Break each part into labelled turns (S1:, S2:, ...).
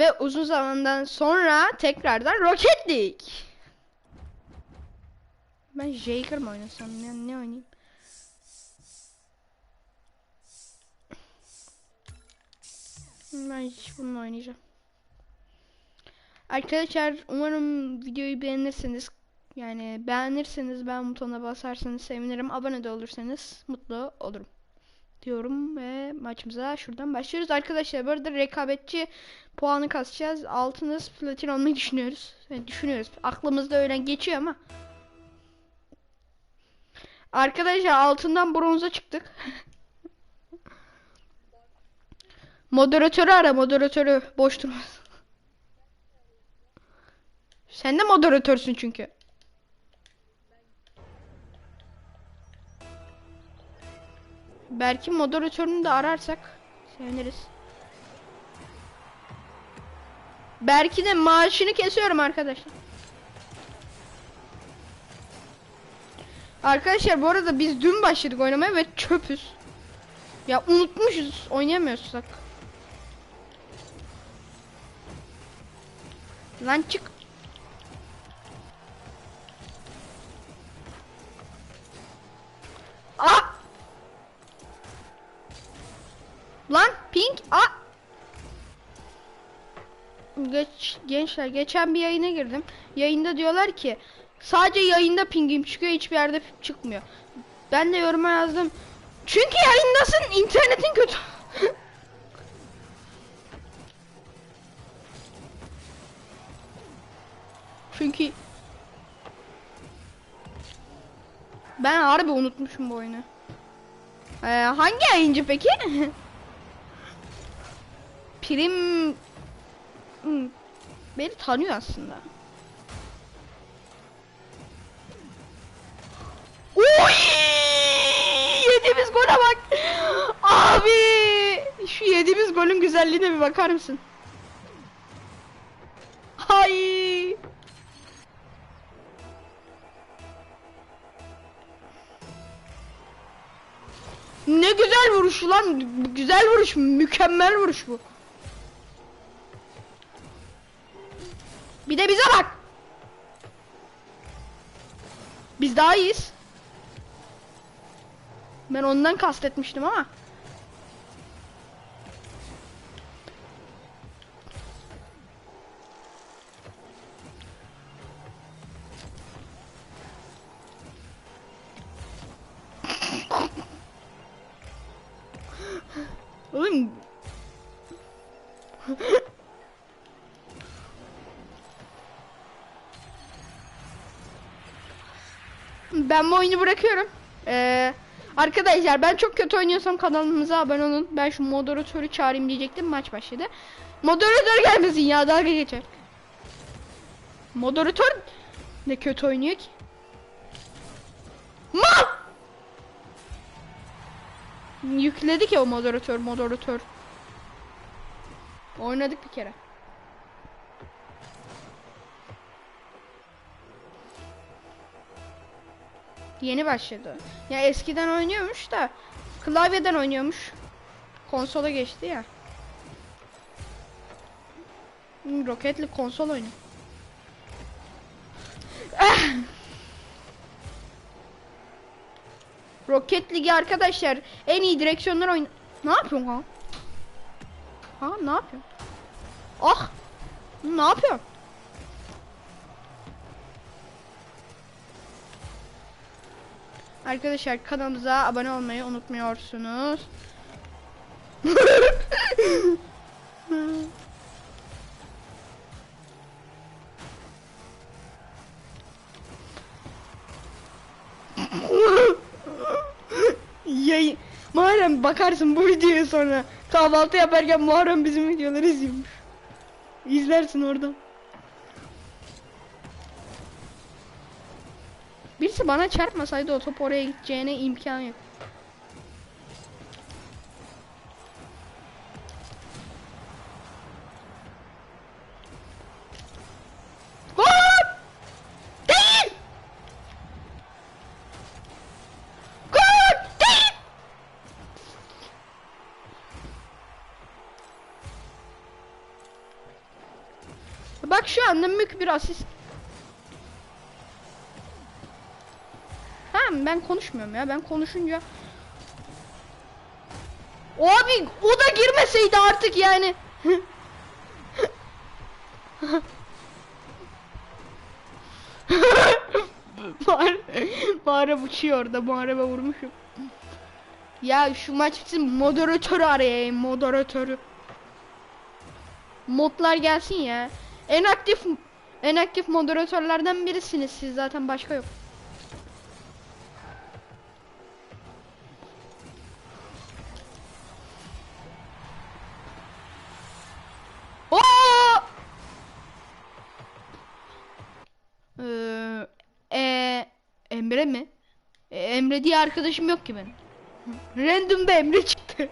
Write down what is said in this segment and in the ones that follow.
S1: Ve uzun zamandan sonra tekrardan Rocket League. Ben Jaker mı oynasam ya ne oynayayım? Ben hiç bununla oynayacağım. Arkadaşlar umarım videoyu beğenirsiniz. Yani beğenirseniz ben butonuna basarsanız sevinirim. Abone de olursanız mutlu olurum. Diyorum ve maçımıza şuradan başlıyoruz. Arkadaşlar bu arada rekabetçi puanı kasacağız. Altınız platin olmayı düşünüyoruz. Yani düşünüyoruz. Aklımızda öyle geçiyor ama. Arkadaşlar altından bronza çıktık. moderatörü ara moderatörü boş durmaz. Sen de moderatörsün çünkü. Belki moderatörünü de ararsak seviniriz. Belki de maaşını kesiyorum arkadaşlar. Arkadaşlar bu arada biz dün başladık oynamaya ve çöpüz. Ya unutmuşuz oynayamıyoruz bak. Lan çık. Aa! Lan pink a Geç, gençler geçen bir yayına girdim. Yayında diyorlar ki sadece yayında pingim çıkıyor hiçbir yerde çıkmıyor. Ben de yoruma yazdım. Çünkü yayındasın internetin kötü. Çünkü ben harbi unutmuşum bu oyunu. Ee, hangi yayıncı peki? Prim beni tanıyor aslında. Oy! Yediğimiz gole bak. Abi! Şu yediğimiz golün güzelliğine bir bakar mısın? Hay! Ne güzel vuruş lan. Güzel vuruş. Mükemmel vuruş bu. Bir de bize bak. Biz daha iyiyiz. Ben ondan kastetmiştim ama. Oğlum ben bu oyunu bırakıyorum. Ee, arkadaşlar ben çok kötü oynuyorsam kanalımıza abone olun. Ben şu moderatörü çağırayım diyecektim. Maç başladı. Moderatör gelmesin ya dalga geçer. Moderatör ne kötü oynuyor ki. Mal! Yükledik ya o moderatör moderatör. Oynadık bir kere. Yeni başladı. Ya eskiden oynuyormuş da klavyeden oynuyormuş. Konsola geçti ya. Hmm, Roketli konsol oyunu. Ah! Rocket League arkadaşlar en iyi direksiyonlar oyun. Ne yapıyorsun ha? Ha ne yapıyorsun? Ah! Ne yapıyorsun? Arkadaşlar kanalımıza abone olmayı unutmuyorsunuz. Yayın. Muharrem bakarsın bu videoya sonra. Kahvaltı yaparken Muharrem bizim videoları izliyormuş. İzlersin oradan. Birisi bana çarpmasaydı o top oraya gideceğine imkan yok. Bak şu anda mük bir asist. Tamam ben konuşmuyorum ya. Ben konuşunca Abi o da girmeseydi artık yani. Mağara, mağara uçuyor orada. Mağara vurmuşum. Ya şu maç bitsin moderatörü arayayım. Moderatörü. Modlar gelsin ya. En aktif en aktif moderatörlerden birisiniz siz zaten başka yok. Emre mi? E, Emre diye arkadaşım yok ki benim. Random'da Emre çıktı.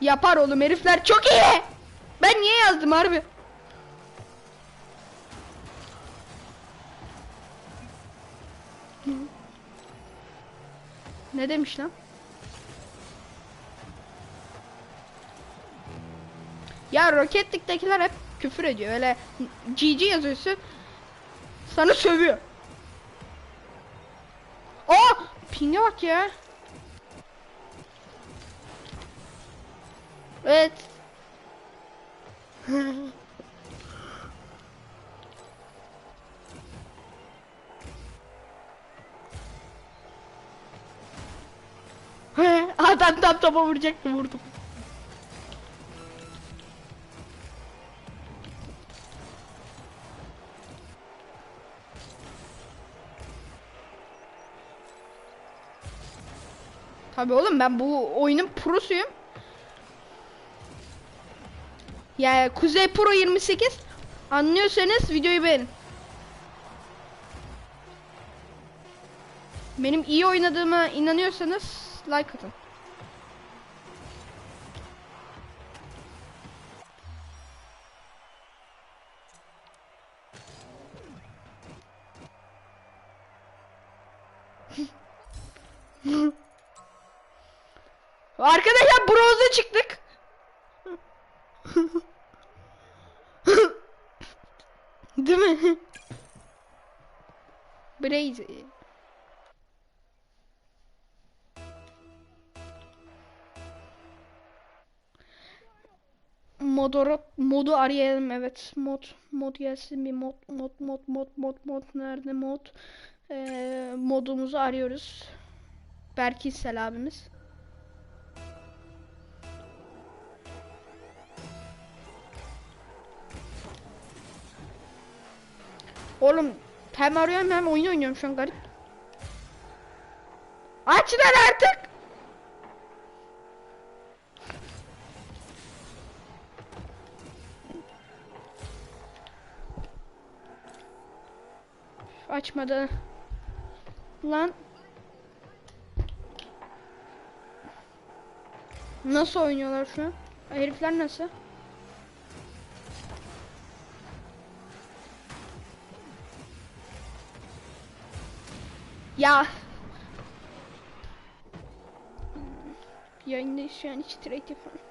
S1: Yapar oğlum herifler çok iyi. Ben niye yazdım harbi? Ne demiş lan? Ya Rocketlik'tekiler hep küfür ediyor. Öyle GG yazıyorsun. Sana sövüyor. Aa! Ping'e bak ya. Evet. Adam tam topa vuracaktı vurdum. Tabii oğlum ben bu oyunun prosuyum. Ya Kuzey Pro 28 anlıyorsanız videoyu beğenin. Benim iyi oynadığıma inanıyorsanız like atın. Modoru, modu arayalım evet. Mod mod gelsin bir mod mod mod mod mod mod. Nerede mod? Ee, modumuzu arıyoruz. Berkisel abimiz. Oğlum hem arıyorum hem oyun oynuyorum şu an garip. Aç lan artık. Açmadı. Lan. Nasıl oynuyorlar şu an? Herifler nasıl? Ya. Yayında şu an hiç trade yapamam.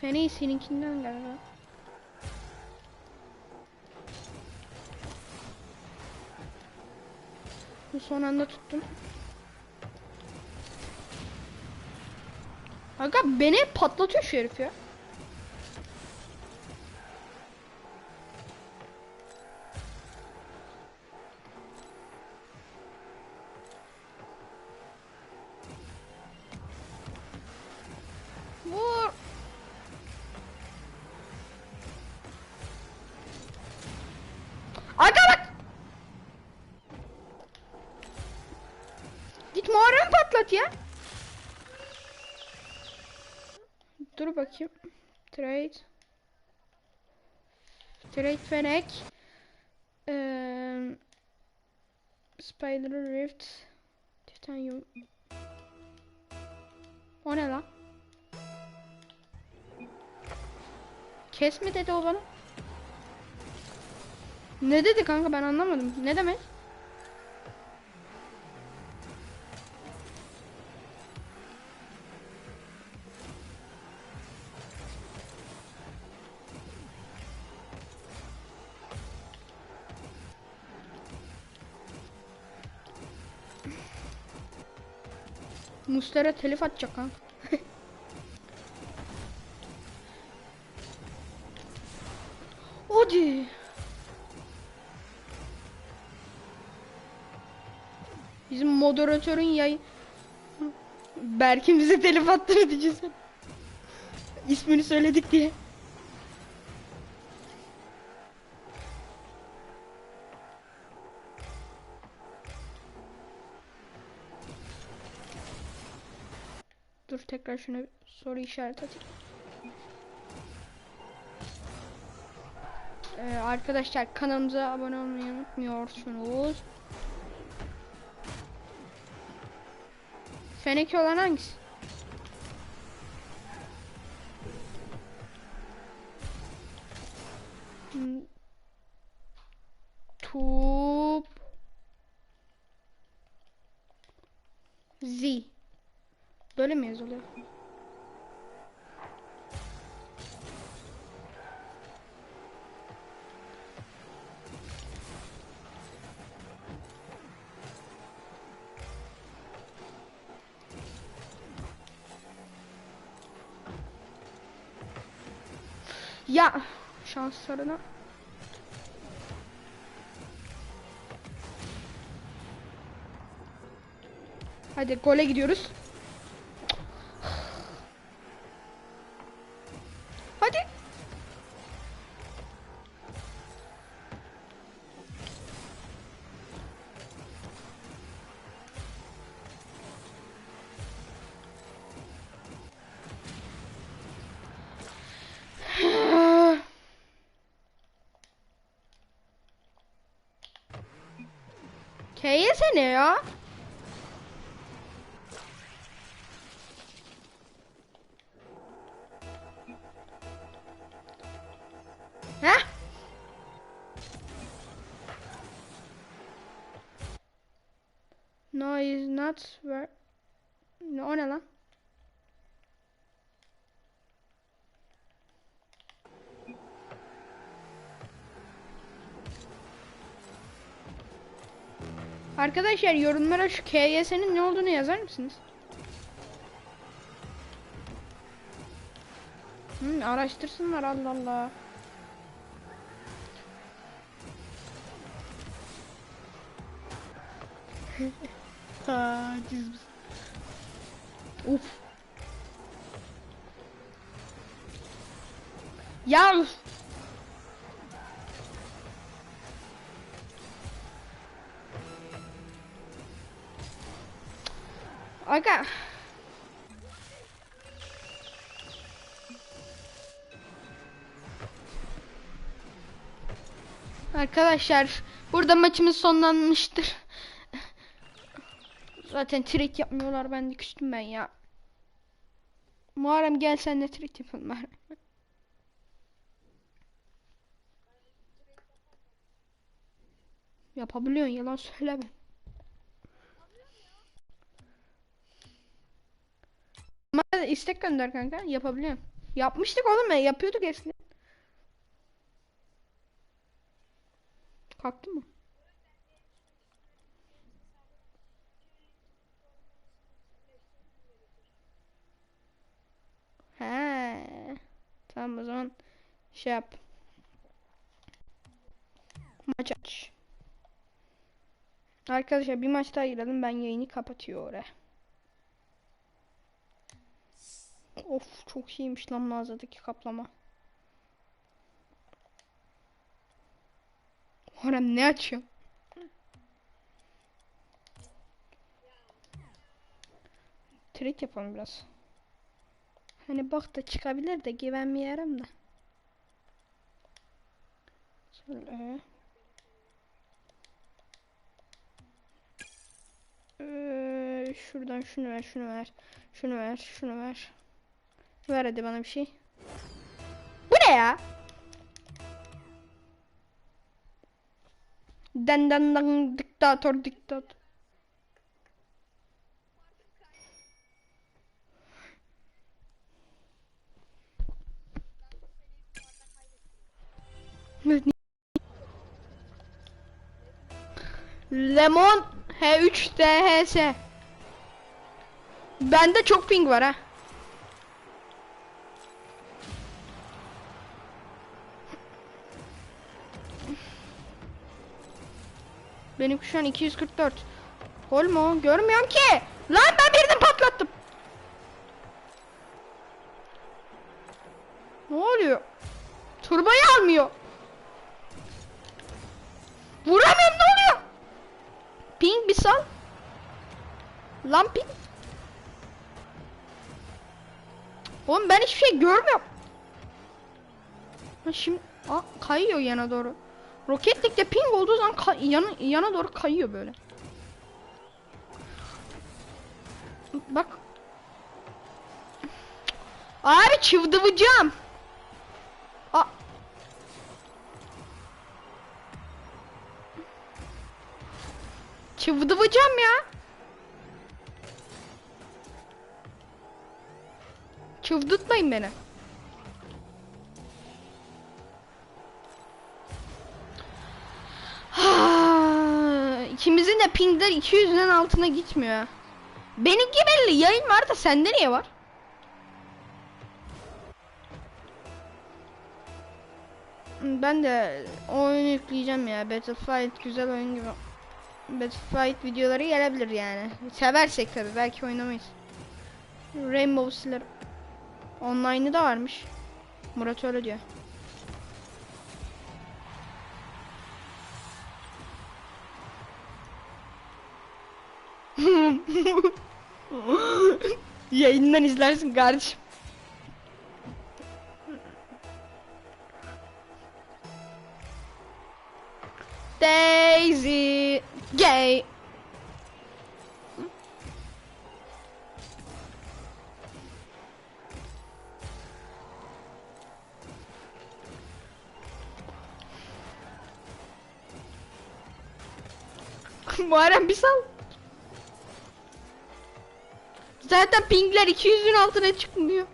S1: Fena seninkinden galiba. Bu son anda tuttum. Aga beni patlatıyor şu herif ya. Bakayım. Trade. Trade fenek. Ee, Spider Rift. Titanium. O ne lan? Kes mi dedi o bana? Ne dedi kanka ben anlamadım. Ne demek? Mustera telif atacak kanka. Hadi. Bizim moderatörün yayın... Berkin bize telif attırdı diyeceksin. İsmini söyledik diye. Dur tekrar bir soru işareti atayım. Ee, arkadaşlar kanalımıza abone olmayı unutmuyorsunuz. Feneki olan hangisi? Ya şanslarına Hadi gole gidiyoruz. is. Huh? No, he's not. Where? No, no, no. Arkadaşlar yorumlara şu KYS'nin ne olduğunu yazar mısınız? Hı, araştırsınlar Allah Allah. ha, cizmiş. Uf. Ya. Aga. Arkadaşlar burada maçımız sonlanmıştır. Zaten trick yapmıyorlar ben de küstüm ben ya. Muharrem gel sen de trick yapalım Muharrem. Yapabiliyorsun yalan söyleme. Ama istek gönder kanka yapabiliyorum. Yapmıştık oğlum ya yapıyorduk eskiden. Kalktı mı? He. Tamam o zaman şey yap. Maç aç. Arkadaşlar bir maç daha girelim ben yayını kapatıyor oraya. Of çok iyiymiş lan mağazadaki kaplama. Orhan ne açıyor? Trick yapalım biraz. Hani bak da çıkabilir de güvenmiyorum da. Şöyle. Ee, şuradan şunu ver, şunu ver. Şunu ver, şunu ver. Ver hadi bana bir şey. Bu ne ya? Den den den diktatör diktatör. Lemon H3 DHS. Bende çok ping var ha. Benim şu an 244. Gol mu? Görmüyorum ki. Lan ben birini patlattım. Ne oluyor? Turbayı almıyor. Vuramıyorum ne oluyor? Ping bir sal. Lan ping. Oğlum ben hiçbir şey görmüyorum. Ha şimdi Aa, kayıyor yana doğru. Roketlikte ping olduğu zaman yana, yana doğru kayıyor böyle. Bak. Abi çıvdıvacağım. Aa. Çıvdıvacağım ya. Çıvdıtmayın beni. Pingler 200'den altına gitmiyor. Benimki belli yayın var da sende niye var? Ben de oyun yükleyeceğim ya. Battlefield güzel oyun gibi. Battlefield videoları gelebilir yani. Seversek tabi belki oynamayız. Rainbow Siller online'ı da varmış. Murat öyle diyor. Yayından izlersin kardeşim. Daisy gay. Muharrem bir sal. Zaten pingler 200'ün altına çıkmıyor.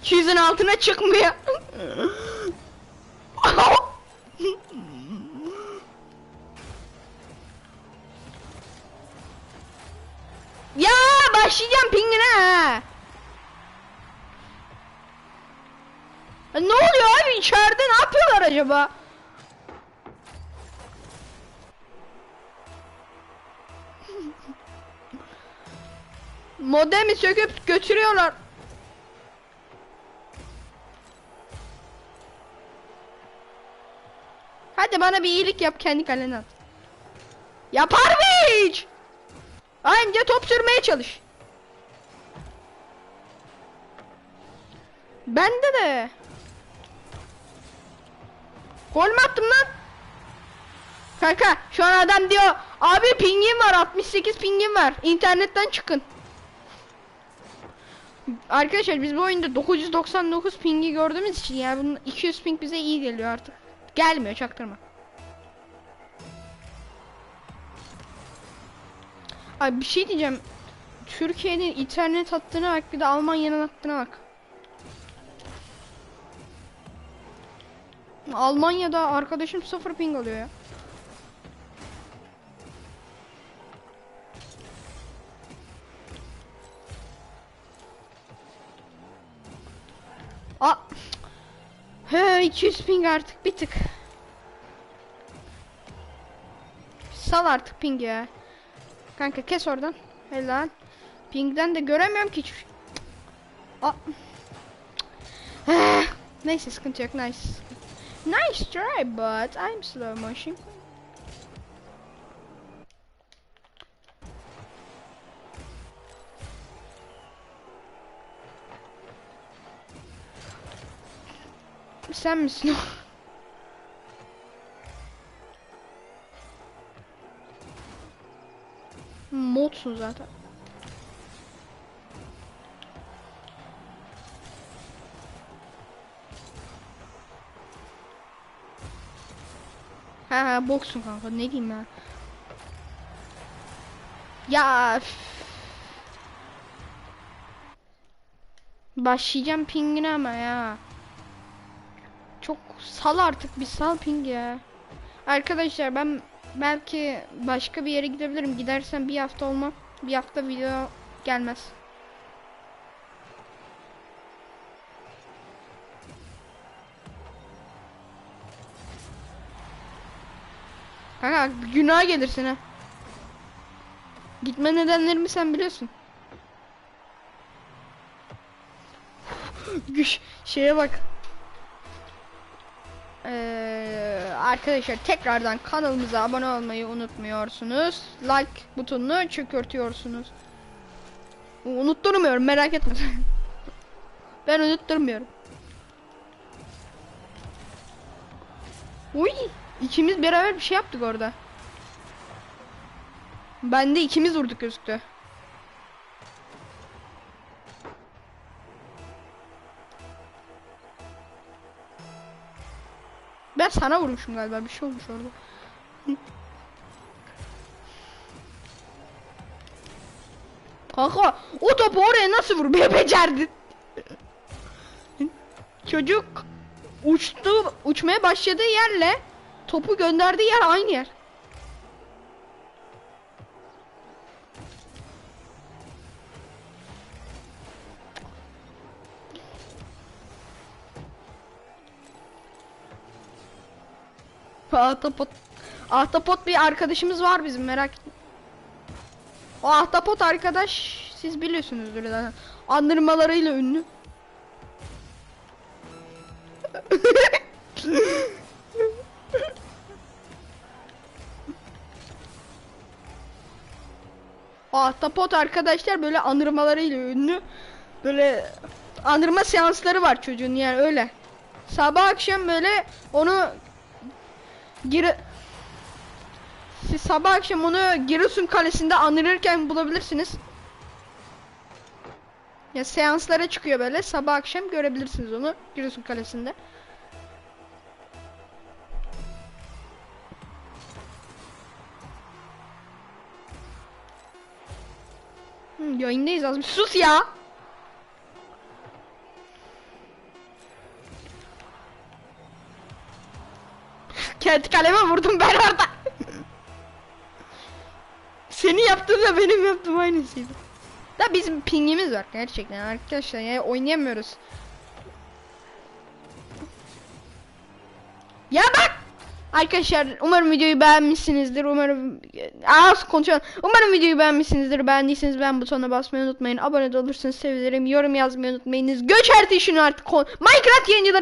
S1: 200'ün altına çıkmıyor. ya başlayacağım pingine. Ya Ne oluyor abi içeride ne yapıyorlar acaba? Modemi söküp götürüyorlar. Hadi bana bir iyilik yap kendi kalene at. Yapar mı hiç? Anca top sürmeye çalış. Bende de. Gol mü attım lan? Kanka şu an adam diyor abi pingim var 68 pingim var internetten çıkın. Arkadaşlar biz bu oyunda 999 pingi gördüğümüz için yani bunun 200 ping bize iyi geliyor artık. Gelmiyor çaktırma. Ay bir şey diyeceğim. Türkiye'nin internet hattına bak bir de Almanya'nın hattına bak. Almanya'da arkadaşım sıfır ping alıyor ya. He 200 ping artık bir tık. Sal artık ping ya. Kanka kes oradan. Helal. Ping'den de göremiyorum ki. Eh, Neyse sıkıntı yok nice. Nice try but I'm slow motion. Sen misin o? Modsun zaten. Ha ha boksun kanka ne diyeyim ya. Ya. Başlayacağım pingine ama ya. Çok sal artık bir sal ping ya. Arkadaşlar ben belki başka bir yere gidebilirim. Gidersem bir hafta olmam. Bir hafta video gelmez. Kanka günah gelirsin ha. Gitme nedenlerimi sen biliyorsun. Güç şeye bak. Ee, arkadaşlar tekrardan kanalımıza abone olmayı unutmuyorsunuz. Like butonunu çökürtüyorsunuz. Unutturmuyorum merak etme. ben unutturmuyorum. Uy, ikimiz beraber bir şey yaptık orada. Ben de ikimiz vurduk gözüktü. Ben sana vurmuşum galiba bir şey olmuş orada. Kanka o topu oraya nasıl vurmayı becerdin? Çocuk uçtu uçmaya başladığı yerle topu gönderdiği yer aynı yer. Ahtapot. Ahtapot bir arkadaşımız var bizim merak etme. O ahtapot arkadaş siz biliyorsunuzdur zaten. Andırmalarıyla ünlü. Ahtapot arkadaşlar böyle andırmalarıyla ünlü. Böyle andırma seansları var çocuğun yani öyle. Sabah akşam böyle onu Gir Siz sabah akşam onu Giresun Kalesi'nde anırırken bulabilirsiniz. Ya seanslara çıkıyor böyle sabah akşam görebilirsiniz onu Giresun Kalesi'nde. Hı, yayındayız az sus ya. Kendi kaleme vurdum ben orada. Seni yaptığınla benim yaptığım aynısıydı. Da bizim pingimiz var gerçekten arkadaşlar ya oynayamıyoruz. Ya bak! Arkadaşlar umarım videoyu beğenmişsinizdir. Umarım az konuşalım. Umarım videoyu beğenmişsinizdir. Beğendiyseniz beğen butonuna basmayı unutmayın. Abone olursanız sevinirim. Yorum yazmayı unutmayınız. Göç şunu artık. Minecraft yayıncıları